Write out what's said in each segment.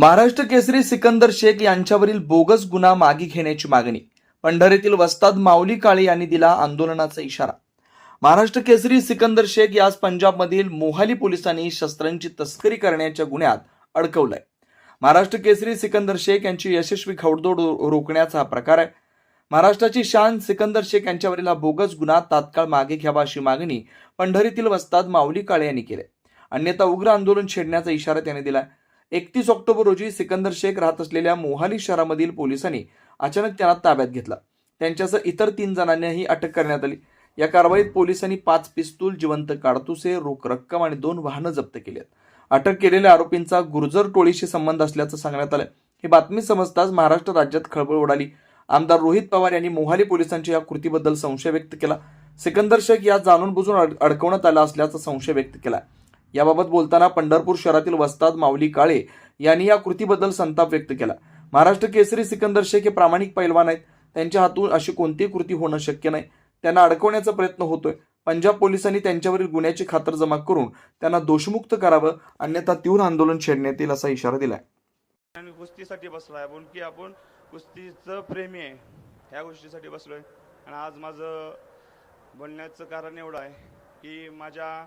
महाराष्ट्र केसरी सिकंदर शेख यांच्यावरील बोगस गुन्हा मागे घेण्याची मागणी. पंढरीतील वस्ताद माऊली काळे यांनी दिला आंदोलनाचा इशारा. महाराष्ट्र केसरी सिकंदर शेख यास पंजाबमधील मोहाली पोलिसांनी शस्त्रांची तस्करी करण्याच्या गुन्ह्यात अडकवलंय. महाराष्ट्र केसरी सिकंदर शेख यांची यशस्वी खवडदोड रोखण्याचा हा प्रकार आहे. महाराष्ट्राची शान सिकंदर शेख यांच्यावरील हा बोगस गुन्हा तात्काळ मागे घ्यावा अशी मागणी पंढरीतील वस्ताद माऊली काळे यांनी केली अन्यथा उग्र आंदोलन छेडण्याचा इशारा त्यांनी दिलाय. एकतीस ऑक्टोबर रोजी सिकंदर शेख राहत असलेल्या मोहाली शहरामधील पोलिसांनी अचानक त्यांना ताब्यात घेतला. त्यांच्यासह इतर तीन जणांनाही अटक करण्यात आली. या कारवाईत पोलिसांनी पाच पिस्तूल जिवंत काडतुसे रोख रक्कम आणि दोन वाहनं जप्त केली आहेत. अटक केलेल्या आरोपींचा गुर्जर टोळीशी संबंध असल्याचं सांगण्यात आलं. ही बातमी समजताच महाराष्ट्र राज्यात खळबळ उडाली. आमदार रोहित पवार यांनी मोहाली पोलिसांच्या या कृतीबद्दल संशय व्यक्त केला. सिकंदर शेख या जाणून बुजून अड- अडकवण्यात आला असल्याचा संशय व्यक्त केला. याबाबत बोलताना पंढरपूर शहरातील वस्ताद माऊली काळे यांनी या कृतीबद्दल संताप व्यक्त केला. महाराष्ट्र केसरी सिकंदर शेख हे प्रामाणिक पैलवान आहेत. त्यांच्या हातून अशी कोणतीही कृती होणं शक्य नाही. त्यांना अडकवण्याचा प्रयत्न होतोय. पंजाब पोलिसांनी त्यांच्यावरील गुन्ह्याची खातरजमा करून त्यांना दोषमुक्त करावं अन्यथा तीव्र आंदोलन छेडण्यात येईल असा इशारा दिलाय. कुस्तीसाठी बसलाय आपण की आपण कुस्तीचं प्रेमी आहे. ह्या गोष्टीसाठी बसलोय. आणि आज माझं बोलण्याचं कारण एवढं आहे की माझ्या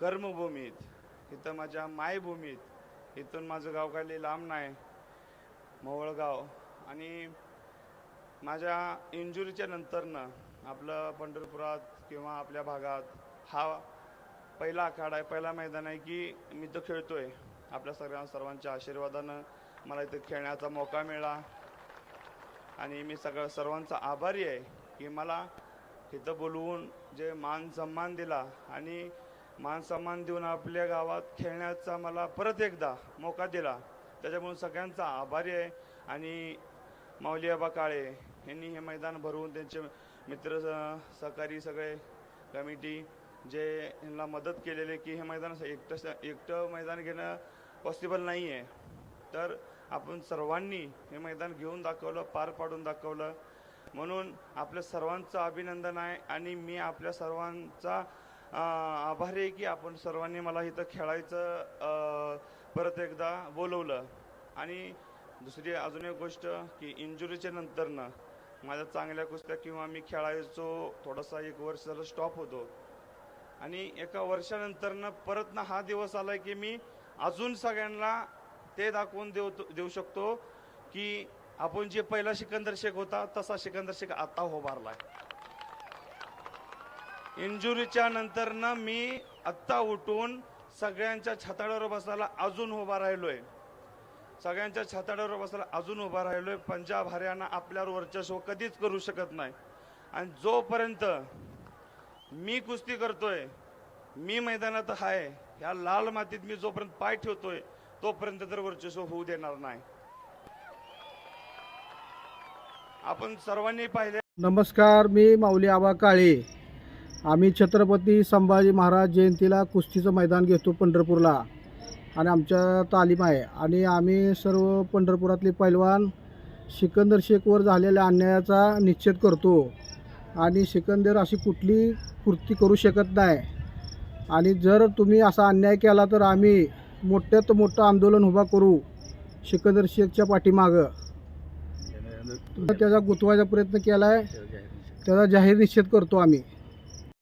कर्मभूमीत इथं माझ्या मायभूमीत इथून माझं गाव काही लांब नाही मोवळगाव. आणि माझ्या इंजुरीच्या नंतरनं आपलं पंढरपुरात किंवा आपल्या भागात हा पहिला आखाडा आहे पहिला मैदान आहे की मी तो आहे आपल्या सगळ्या सर्वांच्या आशीर्वादानं मला इथं खेळण्याचा मौका मिळाला. आणि मी सगळं सर्वांचा आभारी आहे की मला इथं बोलवून जे मान सन्मान दिला आणि मान सन्मान देऊन आपल्या गावात खेळण्याचा मला परत एकदा मौका दिला. त्याच्यामुळे सगळ्यांचा आभारी आहे. आणि माऊलीआबा काळे यांनी हे मैदान भरवून त्यांचे मित्र स- सहकारी सगळे कमिटी जे यांना मदत केलेले की हे मैदान असं एकटं एकटं मैदान घेणं पॉसिबल नाही आहे तर आपण सर्वांनी हे मैदान घेऊन दाखवलं पार पाडून दाखवलं. म्हणून आपल्या सर्वांचं अभिनंदन आहे आणि मी आपल्या सर्वांचा आभारी आहे की आपण सर्वांनी मला इथं खेळायचं परत एकदा बोलवलं. आणि दुसरी अजून एक गोष्ट की इंजुरीच्या नंतरनं माझ्या चांगल्या कुस्त्या किंवा मी खेळायचो थोडासा एक वर्ष झालं स्टॉप होतो. आणि एका वर्षानंतरनं परत ना हा दिवस आला की मी अजून सगळ्यांना ते दाखवून देऊ देऊ शकतो की आपण जे पहिला सिकंदर शेख होता तसा सिकंदर शेख आता आहे इंजुरीच्या नंतरनं मी आत्ता उठून सगळ्यांच्या छताडावर बसायला अजून उभा राहिलोय. सगळ्यांच्या छताडावर बसायला अजून उभा राहिलोय. पंजाब हरियाणा आपल्यावर वर्चस्व कधीच करू शकत नाही. आणि जोपर्यंत मी कुस्ती करतोय मी मैदानात आहे ह्या लाल मातीत मी जोपर्यंत पाय ठेवतोय तोपर्यंत तर वर्चस्व होऊ देणार नाही. आपण सर्वांनी पाहिले नमस्कार मी माऊली आबा काळे. आम्ही छत्रपती संभाजी महाराज जयंतीला कुस्तीचं मैदान घेतो पंढरपूरला. आणि आमच्या तालीम आहे. आणि आम्ही सर्व पंढरपुरातले पैलवान सिकंदर शेखवर झालेल्या अन्यायाचा निश्चित करतो. आणि सिकंदर अशी कुठली कृती करू शकत नाही. आणि जर तुम्ही असा अन्याय केला तर आम्ही मोठ्यात मोठं आंदोलन उभा करू सिकंदर शेखच्या पाठीमागं. त्याचा गुतवायचा प्रयत्न केला आहे त्याचा जाहीर निषेध करतो आम्ही.